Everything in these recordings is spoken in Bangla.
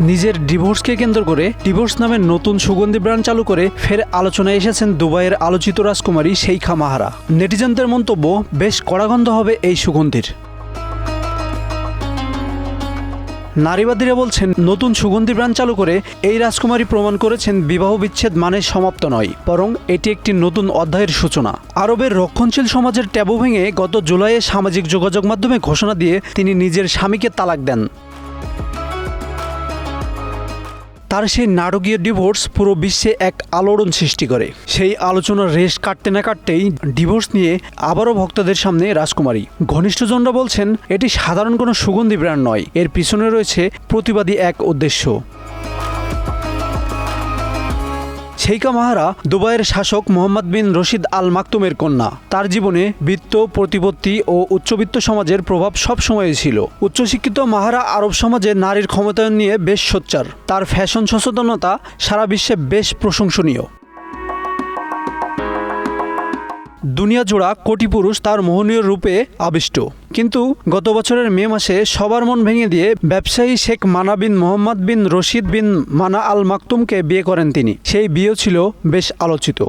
নিজের ডিভোর্সকে কেন্দ্র করে ডিভোর্স নামের নতুন সুগন্ধি ব্র্যান্ড চালু করে ফের আলোচনায় এসেছেন দুবাইয়ের আলোচিত রাজকুমারী শেইখা মাহারা। নেটিজেনদের মন্তব্য, বেশ কড়াগন্ধ হবে এই সুগন্ধির। নারীবাদীরা বলছেন, নতুন সুগন্ধি ব্র্যান্ড চালু করে এই রাজকুমারী প্রমাণ করেছেন বিবাহ বিচ্ছেদ মানে সমাপ্ত নয়, বরং এটি একটি নতুন অধ্যায়ের সূচনা। আরবের রক্ষণশীল সমাজের ট্যাবু ভেঙে গত জুলাইয়ে সামাজিক যোগাযোগ মাধ্যমে ঘোষণা দিয়ে তিনি নিজের স্বামীকে তালাক দেন। তার সেই নাটকীয় ডিভোর্স পুরো বিশ্বে এক আলোড়ন সৃষ্টি করে। সেই আলোচনার রেশ কাটতে না কাটতেই ডিভোর্স নিয়ে আবারও ভক্তদের সামনে রাজকুমারী। ঘনিষ্ঠজনরা বলছেন, এটি সাধারণ কোনো সুগন্ধি ব্র্যান্ড নয়। এর পিছনে রয়েছে প্রতিবাদী এক উদ্দেশ্য। শেইকা মাহারা দুবাইয়ের শাসক মোহাম্মদ বিন রশিদ আল মাকতুমের কন্যা। তার জীবনে বৃত্ত, প্রতিপত্তি ও উচ্চবিত্ত সমাজের প্রভাব সবসময় ছিল। উচ্চশিক্ষিত মাহারা আরব সমাজে নারীর ক্ষমতায়ন নিয়ে বেশ সোচ্চার। তার ফ্যাশন সচেতনতা সারা বিশ্বে বেশ প্রশংসনীয়। দুনিয়া জোড়া কোটি পুরুষ তার মোহনীয় রূপে আবিষ্ট। কিন্তু গত বছরের মে মাসে সবার মন ভেঙে দিয়ে ব্যবসায়ী শেখ মানা বিন মোহাম্মদ বিন রশিদ বিন মানা আল মাকতুমকে বিয়ে করেন তিনি। সেই বিয়েও ছিল বেশ আলোচিত।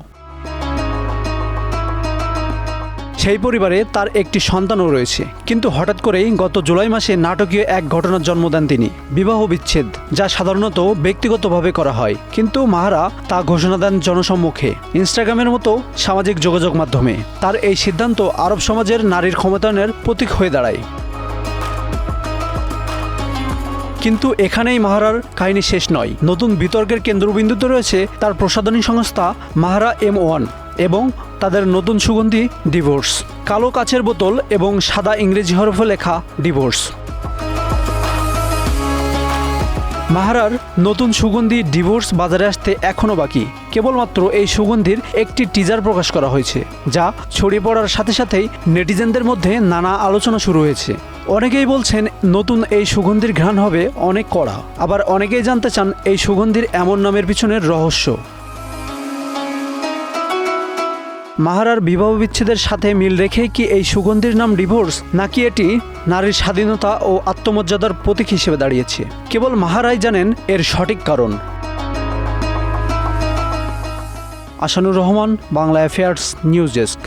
সেই পরিবারে তার একটি সন্তানও রয়েছে। কিন্তু হঠাৎ করেই গত জুলাই মাসে নাটকীয় এক ঘটনার জন্ম দেন তিনি, বিবাহ বিচ্ছেদ, যা সাধারণত ব্যক্তিগতভাবে করা হয়। কিন্তু মাহারা তা ঘোষণা দেন জনসম্মুখে। ইনস্টাগ্রামের মতো সামাজিক যোগাযোগ মাধ্যমে। তার এই সিদ্ধান্ত আরব সমাজের নারীর ক্ষমতায়নের প্রতীক হয়ে দাঁড়ায়। কিন্তু এখানেই মাহারার কাহিনী শেষ নয়। নতুন বিতর্কের কেন্দ্রবিন্দুতে রয়েছে তার প্রসাধনী সংস্থা মাহারা এম ওয়ান। এবং তাদের নতুন সুগন্ধি ডিভোর্স কালো কাচের বোতল এবং সাদা ইংরেজি হরফে লেখা ডিভোর্স মাহারার নতুন সুগন্ধি ডিভোর্স বাজারে আসতে এখনও বাকি। কেবলমাত্র এই সুগন্ধির একটি টিজার প্রকাশ করা হয়েছে, যা ছড়িয়ে পড়ার সাথে সাথেই নেটিজেনদের মধ্যে নানা আলোচনা শুরু হয়েছে। অনেকেই বলছেন, নতুন এই সুগন্ধির ঘ্রাণ হবে অনেক কড়া। আবার অনেকেই জানতে চান, এই সুগন্ধির এমন নামের পিছনের রহস্য। মাহারার বিবাহ বিচ্ছেদের সাথে মিল রেখে কি এই সুগন্ধির নাম ডিভোর্স, নাকি এটি নারীর স্বাধীনতা ও আত্মমর্যাদার প্রতীক হিসেবে দাঁড়িয়েছে? কেবল মাহারাই জানেন এর সঠিক কারণ। Asanur Rahman, Bangla affairs news desk.